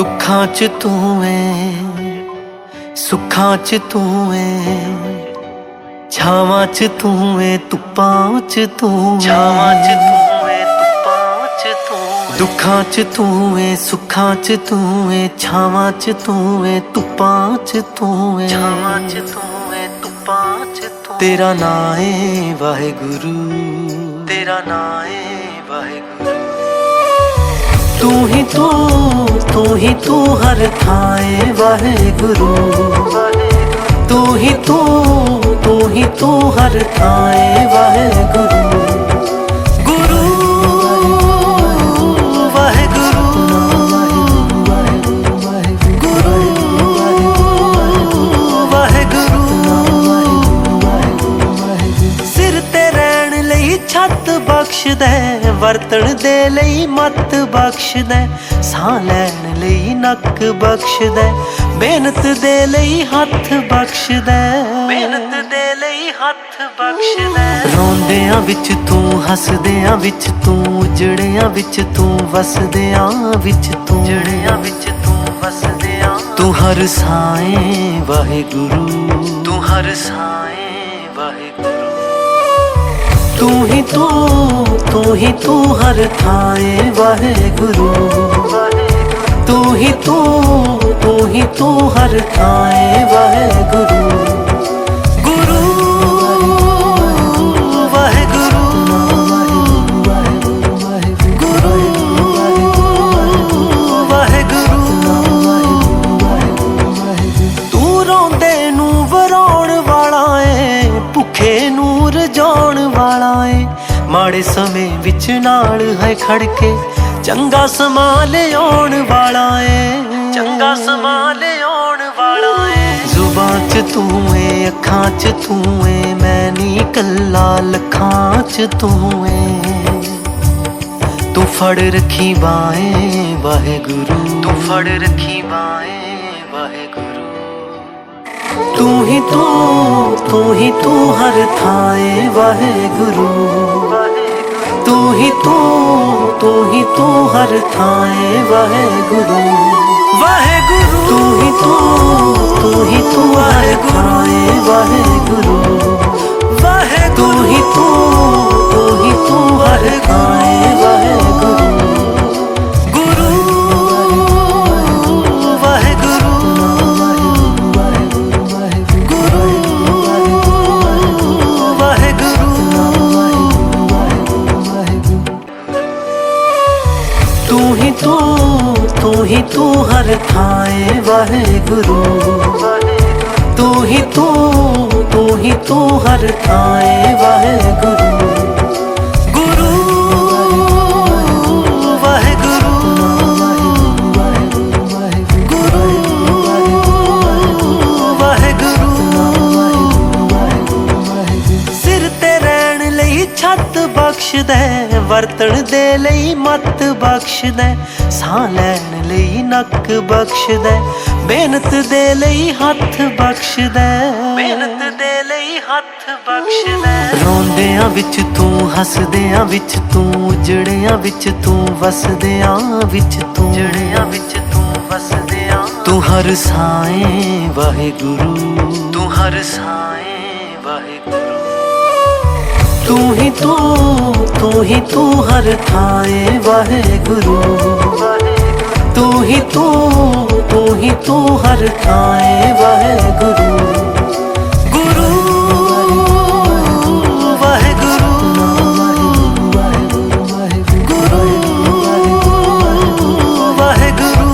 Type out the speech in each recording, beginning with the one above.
ਦੁੱਖਾਂ 'ਚ ਤੂੰ ਏ ਸੁੱਖਾਂ 'ਚ ਤੂੰ ਏ ਛਾਵਾਂ 'ਚ ਤੂੰ ਏ ਧੁੱਪਾਂ 'ਚ ਤੂੰ ਛਾਵਾਂ 'ਚ ਤੂੰ ਏ ਧੁੱਪਾਂ 'ਚ ਤੂੰ ਦੁੱਖਾਂ 'ਚ ਤੂੰ ਏ ਸੁੱਖਾਂ 'ਚ ਤੂੰ ਏ ਛਾਵਾਂ 'ਚ ਤੂੰ ਏ ਧੁੱਪਾਂ 'ਚ ਤੂੰ ਏ ਛਾਵਾਂ 'ਚ ਤੂੰ ਏ ਧੁੱਪਾਂ 'ਚ ਤੂੰ ਤੇਰਾ ਨਾਂ ਏ ਵਾਹਿਗੁਰੂ ਤੇਰਾ ਨਾਂ ਏ ਵਾਹਿਗੁਰੂ ਤੂੰ ਹੀ ਤੂੰ ਤੂੰ ਹੀ ਤੂੰ ਹਰ ਥਾਂ ਏ ਵਾਹਿਗੁਰੂ। ਤੂੰ ਹੀ ਤੂੰ ਤੂੰ ਹੀ ਤੂੰ ਹਰ ਥਾਂ ਏ ਵਾਹਿਗੁਰੂ। ਬਖਸ਼ਦਾ ਵਰਤਣ ਦੇ ਲਈ ਮਤ ਬਖਸ਼ਦਾ ਸਾਹ ਲੈਣ ਲਈ ਨੱਕ ਬਖਸ਼ਦਾ ਮਿਹਨਤ ਦੇ ਲਈ ਹੱਥ ਬਖਸ਼ਦਾ ਮਿਹਨਤ ਦੇ ਲਈ ਹੱਥ ਬਖਸ਼ਦਾ ਰੋਂਦਿਆਂ ਵਿੱਚ ਤੂੰ, ਹੱਸਦਿਆਂ ਵਿੱਚ ਤੂੰ ਉਜੜਿਆਂ ਵਿੱਚ ਤੂੰ, ਵਸਦਿਆਂ ਵਿੱਚ ਤੂੰ। ਜੜਿਆਂ ਵਿੱਚ ਤੂੰ, ਵਸਦਿਆਂ। ਤੂੰ ਹਰ ਸਾਏ ਵਾਹਿਗੁਰੂ। ਤੂੰ ਹਰ ਸਾਏ ਤੂੰ ਹੀ ਤੂੰ ਤੂੰ ਹੀ ਤੂੰ ਹਰ ਥਾਏ ਵਾਹਿਗੁਰੂ। ਤੂੰ ਹੀ ਤੂੰ ਤੂੰ ਹੀ ਤੂੰ ਹਰ ਥਾਏ ਮਾੜੇ ਸਮੇਂ ਵਿੱਚ ਨਾਲ ਹੈ ਖੜ ਕੇ ਚੰਗਾ ਸਮਾਂ ਲਿਆਉਣ ਵਾਲਾ ਏ। ਚੰਗਾ ਸਮਾਂ ਲਿਆਉਣ ਵਾਲਾ ਏ। ਜ਼ੁਬਾਨ 'ਚ ਤੂੰ ਏ ਅੱਖਾਂ 'ਚ ਤੂੰ ਏ ਮੈਂ ਨਹੀਂ ਕੱਲਾ ਲੱਖਾਂ 'ਚ ਤੂੰ ਏ। ਤੂੰ ਫੜ ਰੱਖੀ ਬਾਏ ਵਾਹਿਗੁਰੂ। ਤੂੰ ਫੜ ਰੱਖੀ ਬਾਏ ਵਾਹਿਗੁਰੂ। ਤੂੰ ਹੀ ਤੂੰ ਤੂੰ ਹੀ ਤੂੰ ਹਰ ਥਾਏ ਵਾਹਿਗੁਰੂ। ਤੂੰ ਹਰ ਥਾਏ ਵਾਹਿਗੁਰੂ। ਵਾਹਿਗੁਰੂ। ਤੂੰ ਹੀ ਤੂੰ ਤੂੰ ਹੀ ਤੂੰ ਹਰ ਹੀ ਤੂੰ ਹਰ ਥਾਏ ਵਾਹਿਗੁਰੂ। ਤੂੰ ਹੀ ਤੂੰ ਤੂੰ ਹੀ ਤੂੰ ਹਰ ਥਾਏ ਬਖਸ਼ਦਾ ਵਰਤਣ ਦੇ ਲਈ ਮਤ ਬਖਸ਼ਦਾ ਹੈ, ਸਾਹ ਲੈਣ ਲਈ ਨੱਕ ਬਖਸ਼ਦਾ ਹੈ, ਮਿਹਨਤ ਦੇ ਲਈ ਹੱਥ ਬਖਸ਼ਦਾ ਹੈ, ਮਿਹਨਤ ਦੇ ਲਈ ਹੱਥ ਬਖਸ਼ਦਾ ਹੈ। ਰੋਂਦਿਆਂ ਵਿੱਚ ਤੂੰ ਹੱਸਦਿਆਂ ਵਿੱਚ ਤੂੰ ਉਜੜਿਆਂ ਵਿੱਚ ਤੂੰ ਵਸਦਿਆਂ ਵਿੱਚ ਤੂੰ ਜੜਿਆਂ ਵਿੱਚ ਤੂੰ ਵਸਦਿਆਂ ਤੂੰ ਹਰ ਸਾਏ ਵਾਹਿਗੁਰੂ ਤੂੰ ਹਰ ਸਾਏ ਵਾਹਿਗੁਰੂ। ਤੂੰ ਹੀ ਤੂੰ ਤੂੰ ਹੀ ਤੂੰ ਹਰ ਥਾਏ ਵਾਹਿਗੁਰੂ ਤੂੰ ਹੀ ਤੂੰ ਤੂੰ ਹੀ ਤੂੰ ਹਰ ਥਾਏ ਵਾਹਿਗੁਰੂ ਗੁਰੂ ਵਾਹਿਗੁਰੂ ਗੁਰੂ ਵਾਹਿਗੁਰੂ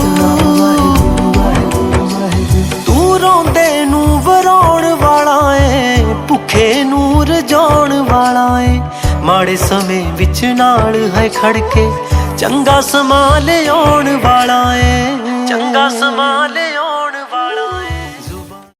ਤੂੰ ਰੋਂਦੇ ਨੂੰ ਵਰਾਉਣ ਵਾਲਾ ਏ ਭੁੱਖੇ ਨੂੰ ਰਜਾਉਣ ਵਾਲਾ ਏ ਮਾੜੇ ਸਮੇਂ ਵਿੱਚ ਨਾਲ ਹੈ ਖੜ ਕੇ ਚੰਗਾ ਸਮਾਂ ਲਿਆਉਣ ਵਾਲਾ ਏ। ਚੰਗਾ ਸਮਾਂ